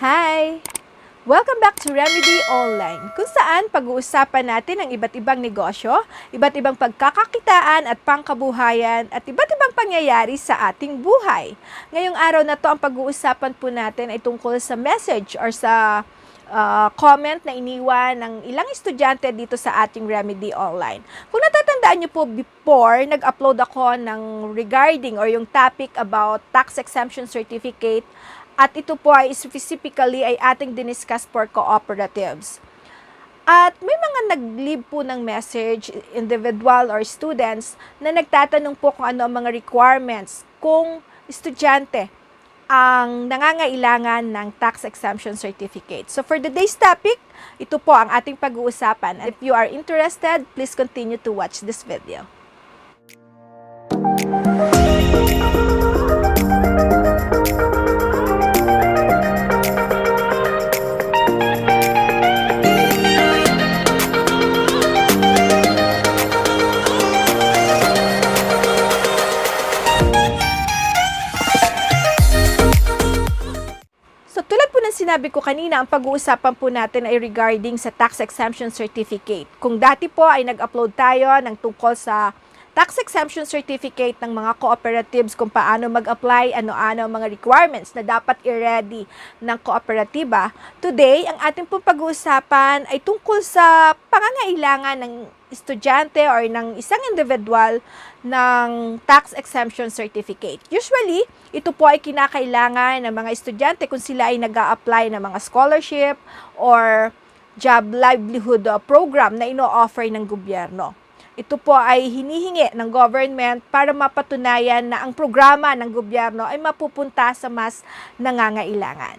Hi! Welcome back to Remedy Online, kung saan pag-uusapan natin ang iba't ibang negosyo, iba't ibang pagkakakitaan at pangkabuhayan at iba't ibang pangyayari sa ating buhay. Ngayong araw na to, ang pag-uusapan po natin ay tungkol sa message or sa uh, comment na iniwan ng ilang estudyante dito sa ating Remedy Online. Kung natatandaan niyo po before, nag-upload ako ng regarding or yung topic about tax exemption certificate at ito po ay specifically ay ating diniscuss for cooperatives. At may mga nag-leave po ng message, individual or students, na nagtatanong po kung ano ang mga requirements kung estudyante ang nangangailangan ng tax exemption certificate. So for today's topic, ito po ang ating pag-uusapan. If you are interested, please continue to watch this video. Sinabi ko kanina, ang pag-uusapan po natin ay regarding sa tax exemption certificate. Kung dati po ay nag-upload tayo ng tungkol sa tax exemption certificate ng mga cooperatives kung paano mag-apply, ano-ano ang mga requirements na dapat i-ready ng kooperatiba. Today, ang ating pong pag-uusapan ay tungkol sa pangangailangan ng estudyante or ng isang individual ng tax exemption certificate. Usually, ito po ay kinakailangan ng mga estudyante kung sila ay nag apply ng mga scholarship or job livelihood uh, program na ino-offer ng gobyerno. Ito po ay hinihingi ng government para mapatunayan na ang programa ng gobyerno ay mapupunta sa mas nangangailangan.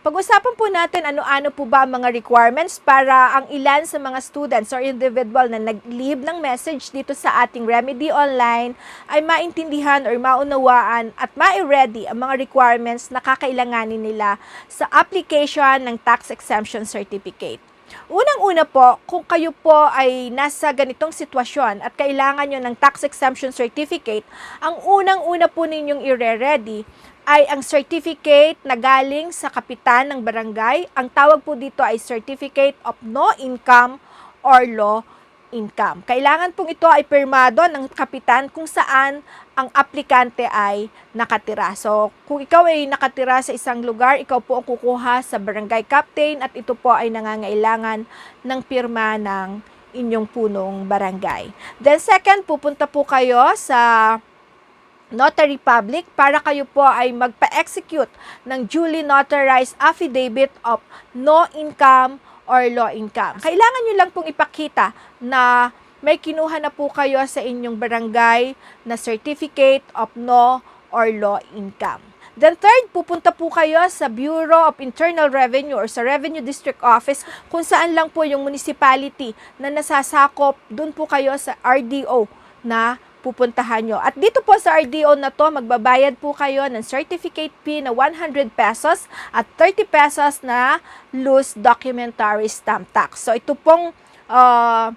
Pag-usapan po natin ano-ano po ba ang mga requirements para ang ilan sa mga students or individual na nag-leave ng message dito sa ating Remedy Online ay maintindihan or maunawaan at ma-ready ang mga requirements na kakailanganin nila sa application ng tax exemption certificate. Unang-una po, kung kayo po ay nasa ganitong sitwasyon at kailangan nyo ng tax exemption certificate, ang unang-una po ninyong ire-ready ay ang certificate na galing sa kapitan ng barangay. Ang tawag po dito ay Certificate of No Income or Low Income. Kailangan pong ito ay pirmado ng kapitan kung saan ang aplikante ay nakatira. So, kung ikaw ay nakatira sa isang lugar, ikaw po ang kukuha sa barangay captain at ito po ay nangangailangan ng pirma ng inyong punong barangay. Then second, pupunta po kayo sa notary public para kayo po ay magpa-execute ng duly notarized affidavit of no income or low income. Kailangan nyo lang pong ipakita na may kinuha na po kayo sa inyong barangay na certificate of no or low income. Then third, pupunta po kayo sa Bureau of Internal Revenue or sa Revenue District Office kung saan lang po yung municipality na nasasakop, dun po kayo sa RDO na pupuntahan nyo. At dito po sa RDO na to, magbabayad po kayo ng certificate fee na 100 pesos at 30 pesos na loose documentary stamp tax. So ito pong uh,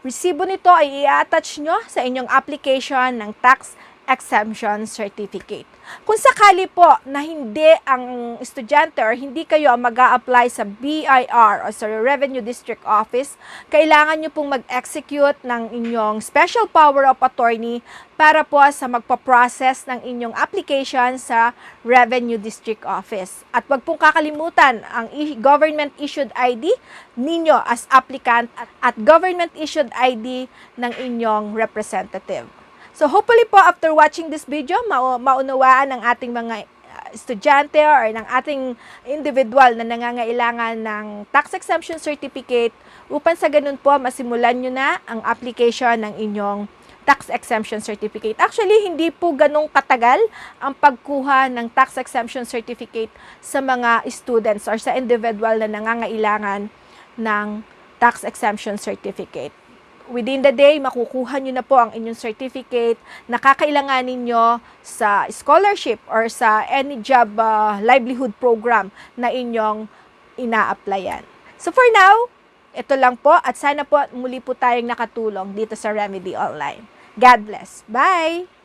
resibo nito ay i-attach nyo sa inyong application ng tax exemption certificate. Kung sakali po na hindi ang estudyante or hindi kayo ang mag apply sa BIR o sa Revenue District Office, kailangan nyo pong mag-execute ng inyong special power of attorney para po sa magpa-process ng inyong application sa Revenue District Office. At wag pong kakalimutan ang government-issued ID ninyo as applicant at government-issued ID ng inyong representative. So hopefully po after watching this video, ma- maunawaan ng ating mga uh, estudyante or ng ating individual na nangangailangan ng tax exemption certificate upang sa ganun po masimulan nyo na ang application ng inyong tax exemption certificate. Actually, hindi po ganong katagal ang pagkuha ng tax exemption certificate sa mga students or sa individual na nangangailangan ng tax exemption certificate within the day, makukuha nyo na po ang inyong certificate na kakailanganin nyo sa scholarship or sa any job uh, livelihood program na inyong ina-applyan. So for now, ito lang po at sana po muli po tayong nakatulong dito sa Remedy Online. God bless. Bye!